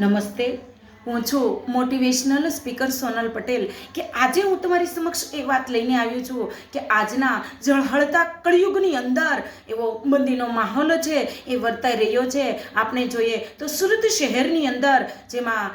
નમસ્તે. હું છું મોટિવેશનલ સ્પીકર સોનલ પટેલ. કે આજે હું તમારી સમક્ષ એ વાત લઈને આવ્યો છું કે આજના ઝળહળતા કળિયુગની અંદર એવો મંદીનો માહોલ છે, એ વર્તાઈ રહ્યો છે. આપણે જોઈએ તો સુરત શહેરની અંદર જેમાં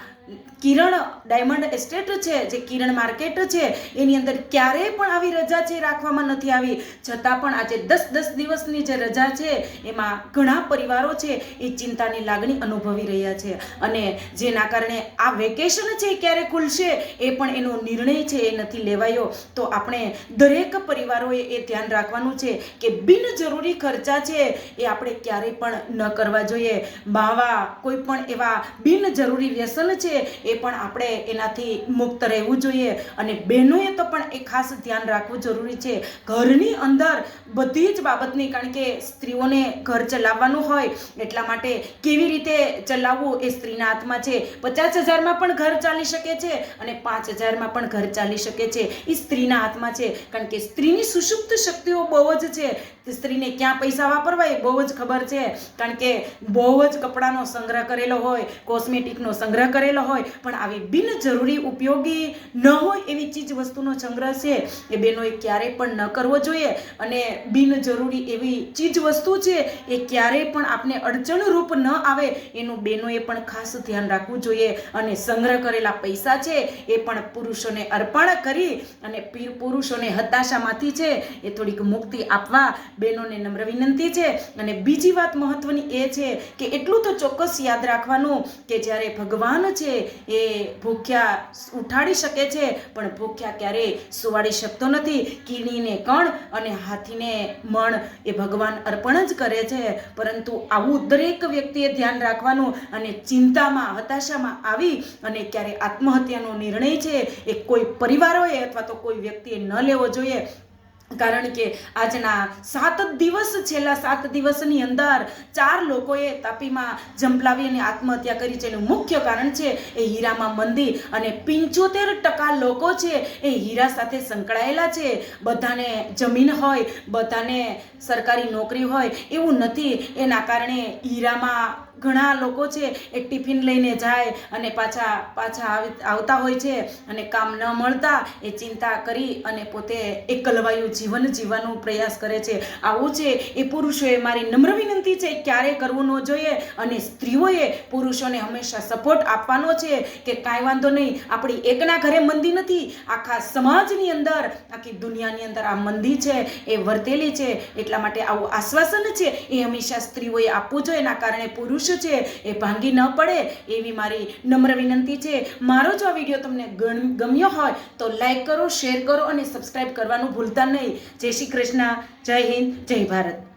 કિરણ ડાયમંડ એસ્ટેટ છે, જે કિરણ માર્કેટ છે, એની અંદર ક્યારેય પણ આવી રજા છે રાખવામાં નથી આવી. છતાં પણ આજે દસ દસ દિવસની જે રજા છે, એમાં ઘણા પરિવારો છે, એ ચિંતાની લાગણી અનુભવી રહ્યા છે. અને જેના કારણે આ વેકેશન છે એ ક્યારે ખુલશે, એ પણ એનો નિર્ણય છે, એ નથી લેવાયો. તો આપણે દરેક પરિવારોએ એ ધ્યાન રાખવાનું છે કે બિનજરૂરી ખર્ચા છે, એ આપણે ક્યારેય પણ ન કરવા જોઈએ. બાવા કોઈ પણ એવા બિનજરૂરી વ્યસન છે એ પણ આપણે એનાથી મુક્ત રહેવું જોઈએ. અને બહેનોએ તો પણ એ ખાસ ધ્યાન રાખવું જરૂરી છે. ઘરની અંદર બધી જ બાબતની, કારણ કે સ્ત્રીઓને ઘર ચલાવવાનું હોય, એટલા માટે કેવી રીતે ચલાવવું એ સ્ત્રીના હાથમાં છે. પચાસ હજારમાં પણ ઘર ચાલી શકે છે અને પાંચ હજારમાં પણ ઘર ચાલી શકે છે. એ સ્ત્રીના હાથમાં છે. કારણ કે સ્ત્રીની સુષુપ્ત શક્તિઓ બહુ જ છે. સ્ત્રીને ક્યાં પૈસા વાપરવા એ બહુ જ ખબર છે. કારણ કે બહુ જ કપડાનો સંગ્રહ કરેલો હોય, કોસ્મેટિકનો સંગ્રહ કરેલો હોય, પણ આવી બિનજરૂરી ઉપયોગી ન હોય એવી ચીજ વસ્તુનો સંગ્રહ છે, એ બેનોએ ક્યારેય પણ ન કરવો જોઈએ. અને બિનજરૂરી એવી ચીજ વસ્તુ છે, એ ક્યારેય પણ આપને અડચણરૂપ ન આવે, એનું બહેનોએ પણ ખાસ ધ્યાન રાખવું જોઈએ. અને સંગ્રહ કરેલા પૈસા છે, એ પણ પુરુષોને અર્પણ કરી અને પુરુષોને હતાશામાંથી છે, એ થોડીક મુક્તિ આપવા બહેનોને નમ્ર વિનંતી છે. અને બીજી વાત મહત્વની એ છે કે એટલું તો ચોક્કસ યાદ રાખવાનું કે જ્યારે ભગવાન છે એ ભૂખ્યા ઉઠાડી શકે છે, પણ ભૂખ્યા ક્યારેય સુવાડી શકતો નથી. કીડીને કણ અને હાથીને મણ એ ભગવાન અર્પણ જ કરે છે. પરંતુ આવું દરેક વ્યક્તિએ ધ્યાન રાખવાનું અને ચિંતામાં, હતાશામાં આવી અને ક્યારે આત્મહત્યાનો નિર્ણય છે એ કોઈ પરિવારોએ અથવા તો કોઈ વ્યક્તિએ ન લેવો જોઈએ. કારણ કે આજના સાત દિવસ છેલ્લા સાત દિવસની અંદર ચાર લોકોએ તાપીમાં જંપલાવી અને આત્મહત્યા કરી છે. એનું મુખ્ય કારણ છે એ હીરામાં મંદી અને પંચોતેર ટકા લોકો છે એ હીરા સાથે સંકળાયેલા છે. બધાને જમીન હોય, બધાને સરકારી નોકરી હોય એવું નથી. એના કારણે હીરામાં ઘણા લોકો છે એ ટિફિન લઈને જાય અને પાછા પાછા આવતા હોય છે અને કામ ન મળતા એ ચિંતા કરી અને પોતે એકલવાયું જીવન જીવવાનો પ્રયાસ કરે છે. આવું છે એ પુરુષોએ મારી નમ્ર વિનંતી છે, ક્યારે કરવું ન જોઈએ અને સ્ત્રીઓએ પુરુષોને હંમેશા સપોર્ટ આપવાનો છે કે કાંઈ વાંધો નહીં, આપણી એકના ઘરે મંદી નથી, આખા સમાજની અંદર, આખી દુનિયાની અંદર આ મંદી છે, એ વર્તેલી છે, એટલા માટે આવું આશ્વાસન છે એ હંમેશા સ્ત્રીઓએ આપવું જોઈએ. એના કારણે પુરુષ છે એ ભાંગી ન પડે એવી મારી નમ્ર વિનંતી છે. મારો જો આ વીડિયો તમને ગમ્યો હોય તો લાઈક કરો, શેર કરો અને સબસ્ક્રાઈબ કરવાનું ભૂલતા નહીં. જય શ્રી કૃષ્ણ, જય હિન્દ, જય ભારત.